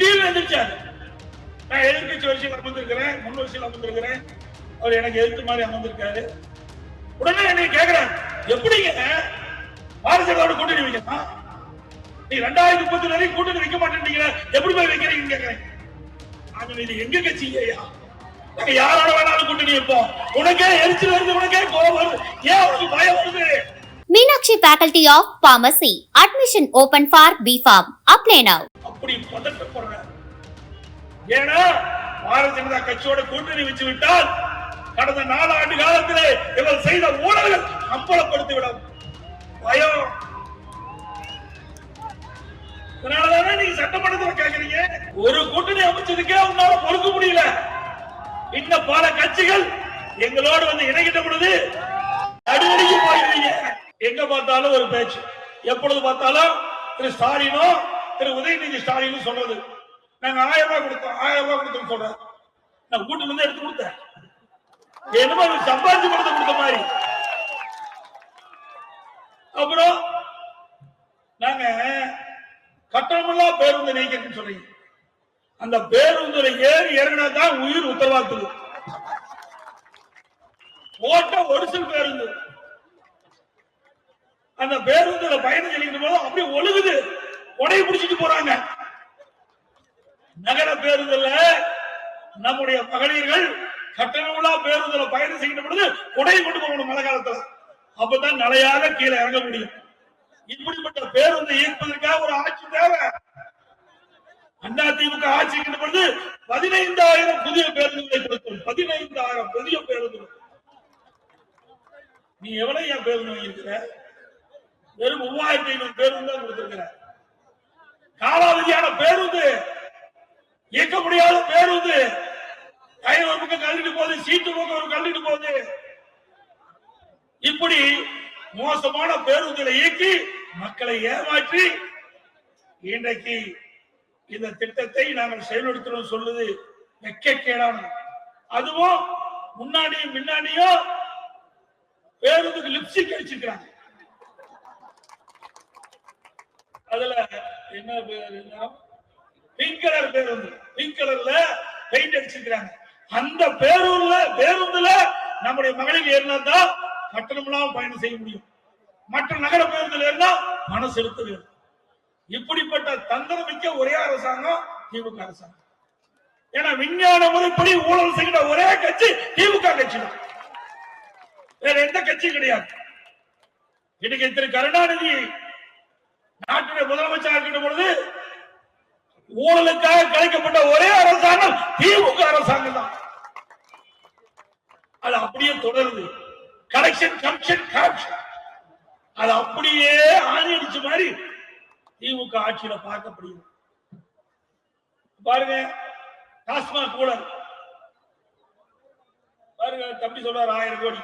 திடீர்னு எந்திரிச்சாரு. நான் எதிர்கட்சி வரிசையில் அமர்ந்திருக்கிறேன் முன் வரிசையில் அமர்ந்திருக்கிறேன் அவர் எனக்கு எதிர்த்து மாதிரி அமர்ந்திருக்காரு. உடனே என்னை கேக்குறேன் எப்படிங்க? பாரதியோட கூட்டணி வைக்கலாம் நீ ரெண்டாயிரத்தி முப்பத்தி வரைக்கும் கூட்டணி வைக்க மாட்டேன்றீங்க எப்படி போய் வைக்கிறீங்கன்னு கேக்குறேன். நாங்க இது எங்க கட்சி ஐயா? நாங்க யாரோட வேணாலும் கூட்டணி வைப்போம். உனக்கே எரிச்சல் வருது உனக்கே கோபம் வருது. ஏன் உனக்கு பயம் வருது? Meenakshi faculty of pharmacy admission open for B pharm apply now அப்படி பதட்டப்படுறேன் ஏன்னா பாரதிய ஜனதா கட்சியோட கூட்டணி வச்சு விட்டால் கடந்த நாலு ஆண்டு காலத்திலே இவர் செய்த ஊழல்கள் அம்பலப்படுத்திவிடும். பயம் அதனாலதானே நீங்க சட்டமன்றத்தில் கேக்குறீங்க? ஒரு கூட்டணி அமைச்சதுக்கே உன்னால பொறுக்க முடியல. இன்னும் பல கட்சிகள் எங்களோடு வந்து இணைகிட்ட பொழுது நடுவடிக்கு போயிருவீங்க எங்க பார்த்தாலும் ஒரு பேச்சு. எப்பொழுது பார்த்தாலும் திரு ஸ்டாலினோ திரு உதயநிதி ஸ்டாலின் சொல்றது. நாங்க ஆயிரம் ரூபாய் கொடுத்தோம் ஆயிரம் ரூபாய் கொடுத்தோம் சொல்றேன் நான் கூட்டு வந்து எடுத்து கொடுத்தேன். என்னமோ சம்பாதிச்சு கொடுத்து கொடுத்த மாதிரி. அப்புறம் நாங்க கட்டணமில்லா பேருந்து நீக்கணும்னு சொல்றீங்க. அந்த பேருந்துல ஏறி இறங்கினா தான் உயிர் உத்தரவாதத்துக்கு. ஓட்ட ஒரிசல் பேருந்து. அந்த பேருந்துல பயணம் செல்கின்ற போது அப்படியே ஒழுகுது. உடைய பிடிச்சிட்டு போறாங்க. நகர பேருந்துல நம்முடைய மகளிர்கள் கட்டணமில்லா பேருந்துல பயணம் செய்கின்ற பொழுது கொடையை கொண்டு போகணும் மழை காலத்துல. அப்பதான் நிலையாக கீழே இறங்க முடியும். இப்படிப்பட்ட பேருந்து இயக்குவதற்காக ஒரு ஆட்சி தேவை. அதிமுக திமுக ஆட்சி பொழுது பதினைந்தாயிரம் புதிய பேருந்துகளை கொடுத்தோம் பதினைந்தாயிரம் புதிய பேருந்துகள். நீ எவ்வளவு என் பேருந்து வாங்கியிருக்கிற? வெறும் மூவாயிரத்தி ஐநூறு பேருந்து தான் கொடுத்திருக்கிறார். காலாவதியான பேருந்து இயக்க முடியாத பேருந்து கை ஒரு பக்கம் கல்லிட்டு போகுது சீட்டு பக்கம் ஒரு கல்லிட்டு போகுது. இப்படி மோசமான பேருந்துகளை இயக்கி மக்களை ஏமாற்றி இன்றைக்கு இந்த திட்டத்தை நாங்கள் செயல்படுத்துறோம் சொல்லுது வெக்கக்கேடான. அதுவும் முன்னாடியும் பின்னாடியும் பேருந்துக்கு லிப்ஸ்டிக் அடிச்சிருக்கிறாங்க. அதுல என்ன பேரு பிங்க் கலர் பேருந்து பிங்க் கலர்ல பெயிண்ட் அடிச்சிருக்கிறாங்க. அந்த பேருந்துல பேருந்துல நம்முடைய மகளிர் ஏறினா தான் கட்டணம் இல்லாம பயணம் செய்ய முடியும். மற்ற நகர பேருந்துல ஏறினா பணம் செலுத்த வேண்டும். இப்படிப்பட்ட தந்திரமிக்க ஒரே அரசாங்கம் திமுக அரசாங்கம். ஏன்னா விஞ்ஞான முறைப்படி ஊழல் செய்கிற ஒரே கட்சி திமுக கட்சி தான் வேற எந்த கட்சியும் கிடையாது. இன்னைக்கு திரு கருணாநிதி நாட்டுடைய முதலமைச்சராக இருக்கின்ற பொழுது ஊழலுக்காக கலைக்கப்பட்ட ஒரே அரசாங்கம் திமுக அரசாங்கம் தான். அது அப்படியே தொடருது. கலெக்ஷன் கமிஷன் கரப்ஷன் அது அப்படியே ஆணி அடிச்ச மாதிரி திமுக ஆட்சியில பார்க்கப்படுகிறது. பாருங்க டாஸ்மாக் ஊழல். பாருங்க தம்பி சொல்றாரு ஆயிரம் கோடி.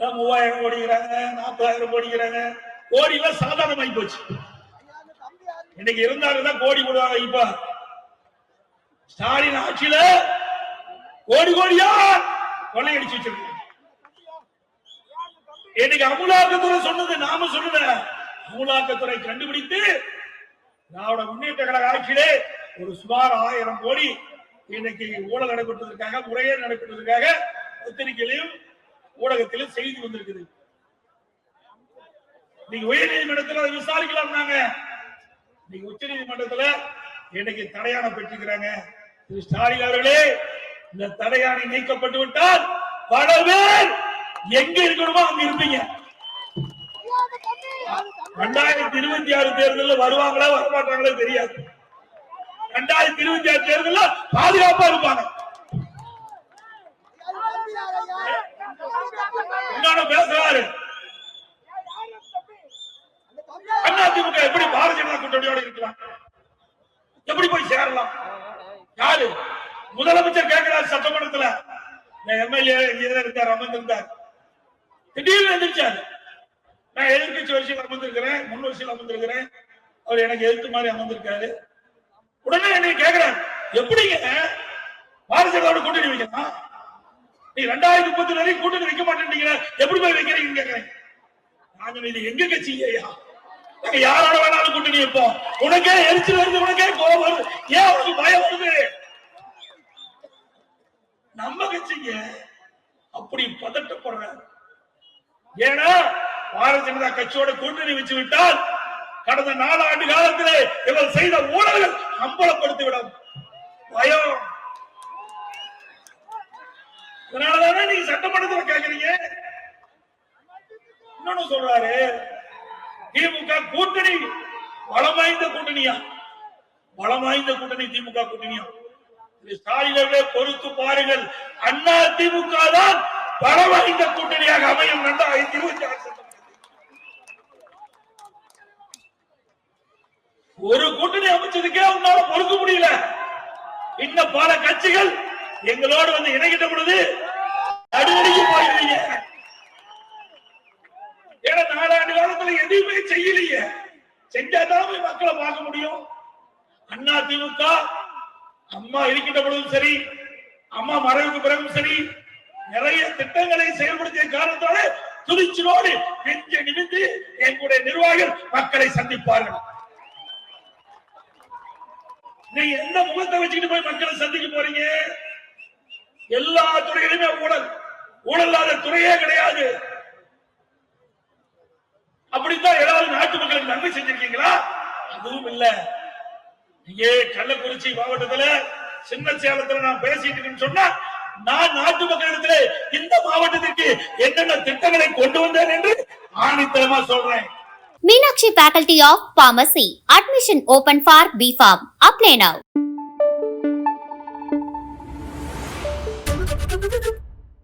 மூவாயிரம் ஓடிக்கிறாங்க நாற்பதாயிரம் ஓடிக்கிறாங்க. கோடி எல்லாம் சாதாரணமாகி போச்சு. இன்னைக்கு இருந்தாங்கன்னா கோடி போடுவாங்க இப்ப. ஸ்டாலின் ஆட்சியில கோடி கோடியா கொள்ளையடிச்சு வச்சிருக்காங்க இன்னைக்கு அமுலாக்கத்துறை சொன்னது நாம சொல்லல அமுலாக்கத்துறை கண்டுபிடித்து திராவிட முன்னேற்ற கழக ஆட்சியிலே ஒரு சுமார் ஆயிரம் கோடி இன்னைக்கு ஊழல் நடைபெற்றதற்காக முறையே நடைபெற்றதற்காக பத்திரிகையிலையும் ஊடகத்திலும் செய்தி வந்திருக்குது. நீங்க உயர் நீதிமன்றத்தில் அதை விசாரிக்கலாம் நாங்க. நீங்க உச்ச நீதிமன்றத்துல இன்னைக்கு தடையான பெற்றிருக்கிறாங்க. திரு ஸ்டாலின் அவர்களே இந்த தடையானை நீக்கப்பட்டு விட்டால் பல பேர் எங்க இருக்கணுமோ அங்க இருப்பீங்க. ரெண்டாயிரத்தி இருபத்தி ஆறு தேர்தலில் வருவாங்களா வரமாட்டாங்களோ தெரியாது. ரெண்டாயிரத்தி இருபத்தி ஆறு தேர்தலில் பாதுகாப்பா இருப்பாங்க. என்னோட பேசுறாரு. அதிமுக எப்படி பாரதிய ஜனதா கூட்டணியோட இருக்கலாம்? எப்படி போய் சேரலாம்? யாரு? முதலமைச்சர் கேட்கிறார் சட்டமன்றத்துல. எம்எல்ஏ இதில் இருந்தார் அமர்ந்திருந்தார். திடீர்னு எந்திரிச்சாரு. நான் எதிர்கட்சி வரிசையில் அமர்ந்திருக்கிறேன் முன் வரிசையில் அமர்ந்திருக்கிறேன். அவர் எனக்கு எதிர்த்து மாதிரி அமர்ந்திருக்காரு. உடனே என்னை கேட்கிறார் எப்படிங்க பாரதிய ஜனதாவோட கூட்டணி வைக்கலாம்? நீ ரெண்டாயிரத்தி முப்பத்தி வரைக்கும் கூட்டணி வைக்க மாட்டேன்றீங்க எப்படி போய் வைக்கிறீங்கன்னு கேட்கிறேன் நாங்க இது எங்க கட்சி ஐயா நாங்க யாரோட வேணாலும் கூட்டணி உனக்கே எரிச்சல் வருது உனக்கே கோபம் வருது. ஏன் உனக்கு பயம் வருது? நம்ம கட்சிங்க அப்படி பதட்டப்படுற. ஏன்னா பாரதிய ஜனதா கட்சியோட கூட்டணி வச்சு விட்டால் கடந்த நாலு ஆண்டு காலத்திலே இவர் செய்த ஊழல்கள் அம்பலப்படுத்தி விடும் பயம். அதனாலதானே நீங்க சட்டமன்றத்துல கேக்குறீங்க? இன்னொன்னு சொல்றாரு திமுக கூட்டணி பலம் வாய்ந்த கூட்டணியா? பலம் வாய்ந்த கூட்டணி திமுக கூட்டணியா? திரு பொறுத்து பாருங்கள். அண்ணா திமுக தான் பலம் வாய்ந்த கூட்டணியாக அமையும் இரண்டாயிரத்தி இருபத்தி ஆறு ஒரு கூட்டணி அமைச்சதுக்கே உன்னால பொறுக்க முடியல. இன்னும் பல கட்சிகள் எங்களோடு வந்து இணைகிட்ட பொழுது நடுநடுங்கி போயிருவீங்க ஏன்னா நாலாண்டு காலத்துல எதுவுமே செய்யலையே. செஞ்சாதான் போய் மக்களை பார்க்க முடியும். அண்ணா திமுக அம்மா இருக்கின்ற பொழுதும் சரி அம்மா மறைவுக்கு பிறகும் சரி நிறைய திட்டங்களை செயல்படுத்திய காரணத்தால துணிச்சலோடு நெஞ்ச நிமிந்து எங்களுடைய நிர்வாகிகள் மக்களை சந்திப்பார்கள். நீங்க எந்த முகத்தை வச்சுக்கிட்டு போய் மக்களை சந்திக்க போறீங்க? எல்லா துறையிலுமே ஊழல். ஊழல் இல்லாத துறையே கிடையாது. அப்படித்தான் ஏதாவது நாட்டு மக்களுக்கு நன்மை செஞ்சிருக்கீங்களா? அதுவும் இல்ல. நீங்க கள்ளக்குறிச்சி மாவட்டத்துல சின்ன சேலத்துல நான் பேசிட்டு இருக்கேன்னு சொன்னா நான் நாட்டு மக்களிடத்துல இந்த மாவட்டத்திற்கு என்னென்ன திட்டங்களை கொண்டு வந்தேன் என்று ஆணித்தரமா சொல்றேன். Meenakshi faculty of pharmacy admission open for B pharm apply now